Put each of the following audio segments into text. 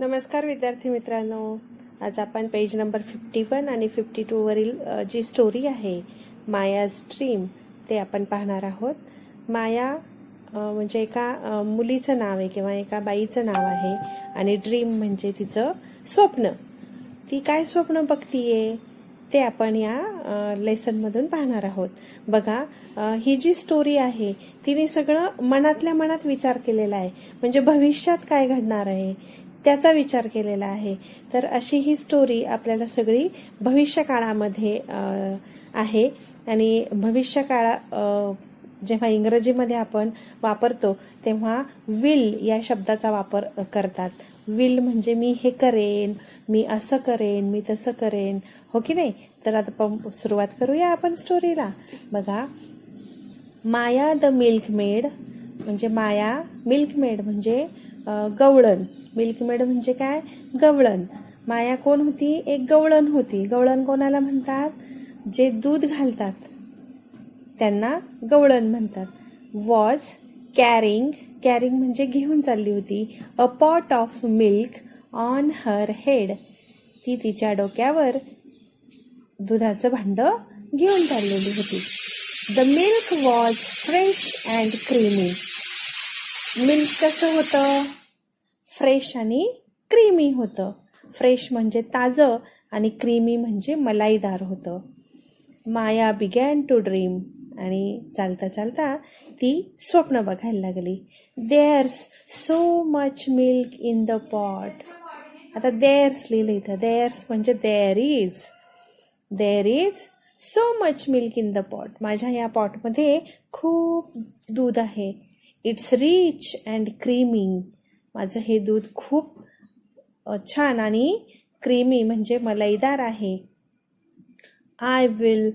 नमस्कार विद्यार्थी मित्रांनो. आज आपण पेज नंबर फिफ्टी वन आणि फिफ्टी टूवरील जी स्टोरी आहे माया ड्रीम ते आपण पाहणार आहोत. माया म्हणजे एका मुलीचं नाव आहे किंवा एका बाईचं नाव आहे आणि ड्रीम म्हणजे तिचं स्वप्न. ती काय स्वप्न बघतीये ते आपण या लेसनमधून पाहणार आहोत. बघा ही जी स्टोरी आहे तिने सगळं मनातल्या मनात विचार केलेला आहे. म्हणजे भविष्यात काय घडणार आहे? त्याचा विचार केलेला आहे. तर अशी ही स्टोरी आपल्याला सगळी भविष्य काळामध्ये आहे. आणि भविष्यकाळा जेव्हा इंग्रजीमध्ये आपण वापरतो तेव्हा विल या शब्दाचा वापर करतात. विल म्हणजे मी हे करेन मी असं करेन मी तसं करेन. हो की नाही? तर आता प- सुरुवात करूया आपण स्टोरीला बघा. माया द मिल्कमेड म्हणजे माया मिल्कमेड म्हणजे गवळण. मिल्कमेड म्हणजे काय? गवळण. माया कोण होती? एक गवळण होती. गवळण कोणाला म्हणतात? जे दूध घालतात. त्यांना गवळण म्हणतात. Was carrying. कॅरिंग म्हणजे घेऊन चालली होती. A pot of milk on her head. ती तिच्या डोक्यावर दुधाचं भांड घेऊन चाललेली होती. The milk was fresh and creamy. Milk कसं होतं? फ्रेश आणि क्रीमी होतं. फ्रेश म्हणजे ताजं आणि क्रीमी म्हणजे मलाईदार होतं. Maya began to dream. आणि चालता चालता ती स्वप्न बघायला लागली. There's so much milk in the pot आता देअर्स लिहिलं इथं. देअर्स म्हणजे there is there is so much milk in the pot माझ्या या पॉटमध्ये खूप दूध आहे. इट्स रिच अँड क्रीमी माझं हे दूध खूप छान आणि क्रीमी म्हणजे मलाईदार आहे. I will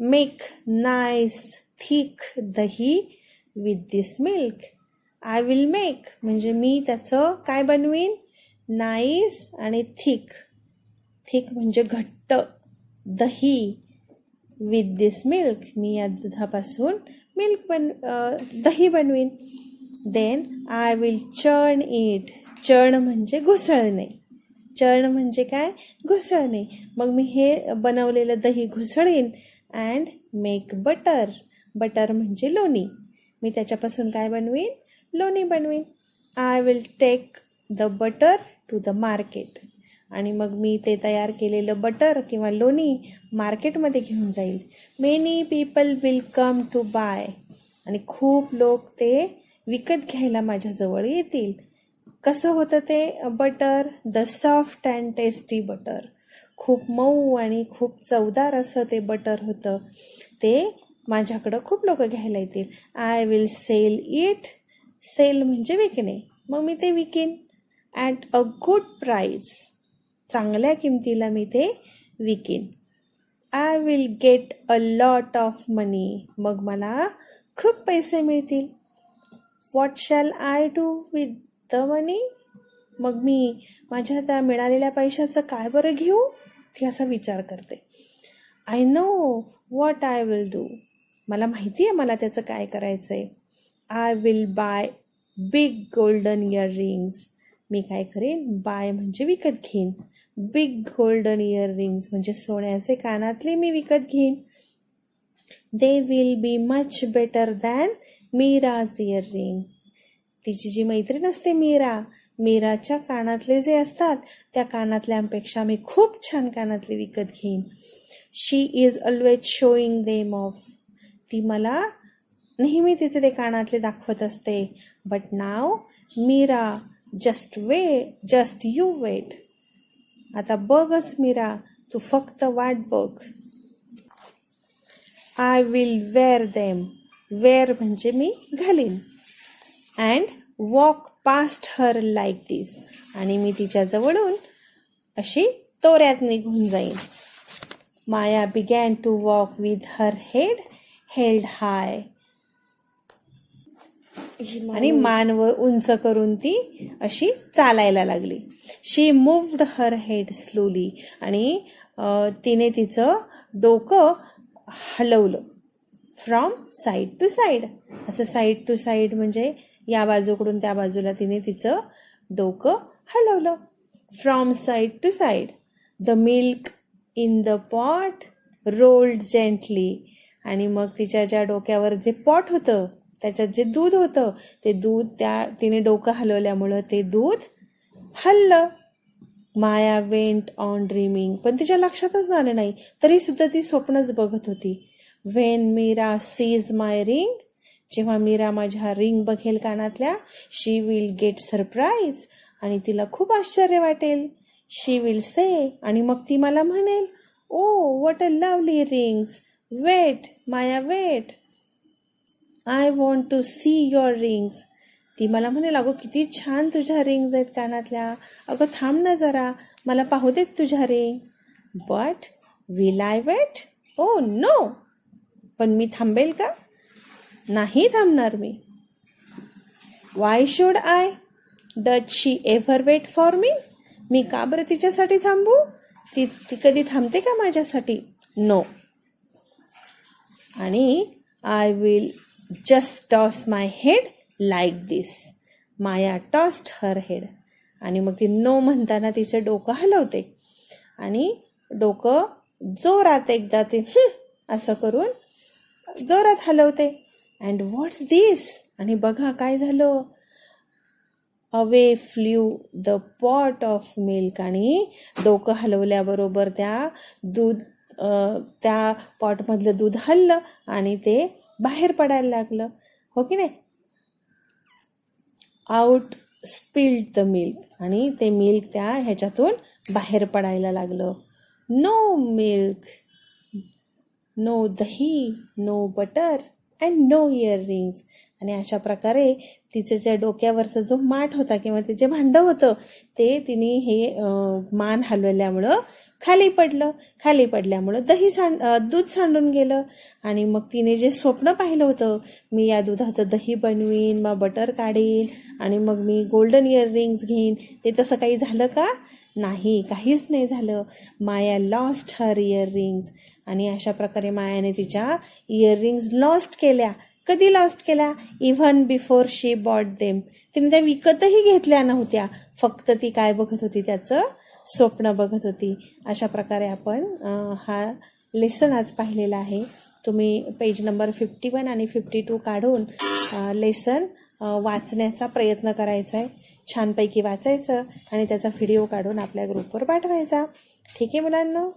make nice thick dahi with this milk I will make म्हणजे मी त्याचं काय बनवीन? नाईस आणि थिक थिक म्हणजे घट्ट दही विथ दिस मिल्क मी या दुधापासून मिल्क बन दही बनवीन. Then I will churn it churn म्हणजे घुसळणे. चर्ण म्हणजे काय? घुसळणे. मग मी हे बनवलेलं दही घुसळीन अँड मेक बटर बटर म्हणजे लोणी. मी त्याच्यापासून काय बनवीन? लोणी बनवीन. I will take the butter to the market आणि मग मी ते तयार केलेलं बटर किंवा लोणी मार्केटमध्ये घेऊन जाईल. Many people will come to buy आणि खूप लोक ते विकत घ्यायला माझ्याजवळ येतील. कसं होतं ते? Butter the soft and tasty butter खूप मऊ आणि खूप चवदार असं ते बटर होतं. ते माझ्याकडं खूप लोक घ्यायला येतील. I will sell it sell म्हणजे विकणे. मग मी ते विकीन. ॲट अ गुड प्राईज चांगल्या किमतीला मी ते विकीन. I will get a lot of money मग मला खूप पैसे मिळतील. What shall I do with the money मग मी माझ्या त्या मिळालेल्या पैशाचं काय बरं घेऊ? ती असा विचार करते. I know what I will do मला माहिती आहे मला त्याचं काय करायचं आहे I will buy big golden earrings मी काय करेन? बाय म्हणजे विकत घेईन. बिग गोल्डन इयर रिंग्स म्हणजे सोन्याचे कानातले मी विकत घेईन. They will be much better than Meera's earring. तिची जी मैत्रीण असते मीरा मीराच्या कानातले जे असतात त्या कानातल्यांपेक्षा मी खूप छान कानातले विकत घेईन. She is always showing them off ती मला नेहमी तिचे ते कानातले दाखवत असते. But now Meera just wait just you wait आता बघच मीरा तू फक्त वाट बघ. I will wear them wear म्हणजे मी घालीन. And walk past her like this आणि मी तिच्या जवळून अशी तोऱ्यात निघून जाईन. Maya began to walk with her head held high आणि मानव उंच करून ती अशी चालायला लागली. She moved her head slowly आणि तिने तिचं डोकं हलवलं. फ्रॉम साईड टू साईड असं साईड टू साईड म्हणजे या बाजूकडून त्या बाजूला तिने तिचं डोकं हलवलं. From side to side the milk in the pot rolled gently आणि मग तिच्या ज्या डोक्यावर जे पॉट होतं त्याच्यात जे दूध होतं ते दूध त्या तिने डोकं हलवल्यामुळं ते दूध हललं. माया वेंट ऑन ड्रीमिंग पण तिच्या लक्षातच आलं नाही. तरी सुद्धा ती स्वप्नच बघत होती. When Meera sees my ring जेव्हा मीरा माझ्या रिंग बघेल कानातल्या शी विल गेट सरप्राईज आणि तिला खूप आश्चर्य वाटेल. शी विल से आणि मग ती मला म्हणेल ओ what a lovely rings wait Maya wait I want to see your rings ती मला म्हणेल अगं किती छान तुझ्या रिंग्ज आहेत कानातल्या. अगं थांब ना जरा. मला पाहू देत तुझ्या ring but will I wait oh no पण मी थांबेल का? नाही थांबणार मी. Why should I does she ever wait for me मी का बरं तिच्यासाठी थांबू? ती ती कधी थांबते का माझ्यासाठी? नो आणि I will just toss my head like this Maya tossed her head आणि मग ती नो म्हणताना तिचं डोकं हलवते. आणि डोकं जोरात एकदा ते असं करून जोरात हलवते. अँड व्हॉट्स दिस आणि बघा काय झालं? Away flew the pot of milk आणि डोकं हलवल्याबरोबर त्या दूध त्या पॉटमधलं दूध हललं आणि ते बाहेर पडायला लागलं. हो की नाही? आउट स्पिल्ड द मिल्क आणि ते मिल्क त्या ह्याच्यातून बाहेर पडायला लागलं. No milk no dahi no butter and no earrings आणि अशा प्रकारे तिचं ज्या डोक्यावरचा जो माठ होता किंवा ते जे भांडं होतं ते तिने हे मान हलवल्यामुळं खाली पडलं. खाली पडल्यामुळं दही सांड दूध सांडून गेलं. आणि मग तिने जे स्वप्न पाहिलं होतं मी या दुधाचं दही बनवीन मग बटर काढीन आणि मग मी गोल्डन इयररिंग्स घेईन ते तसं काही झालं का? नाही काहीच नाही झालं. माया लॉस्ट हर इयररिंग्स आणि अशा प्रकारे मायाने तिच्या इयररिंग्स लॉस्ट केल्या. कधी लॉस्ट केल्या? Even before she bought them तिने त्या विकतही घेतल्या नव्हत्या. फक्त ती काय बघत होती? त्याचं स्वप्न बघत होती. अशा प्रकारे आपण हा लेसन आज पाहिलेला आहे. तुम्ही पेज नंबर फिफ्टी वन आणि फिफ्टी टू काढून लेसन वाचण्याचा प्रयत्न करायचा आहे छानपैकी वाचायचं आणि त्याचा व्हिडिओ काढून आपल्या ग्रुपवर पाठवायचा. ठीक आहे मुलांना?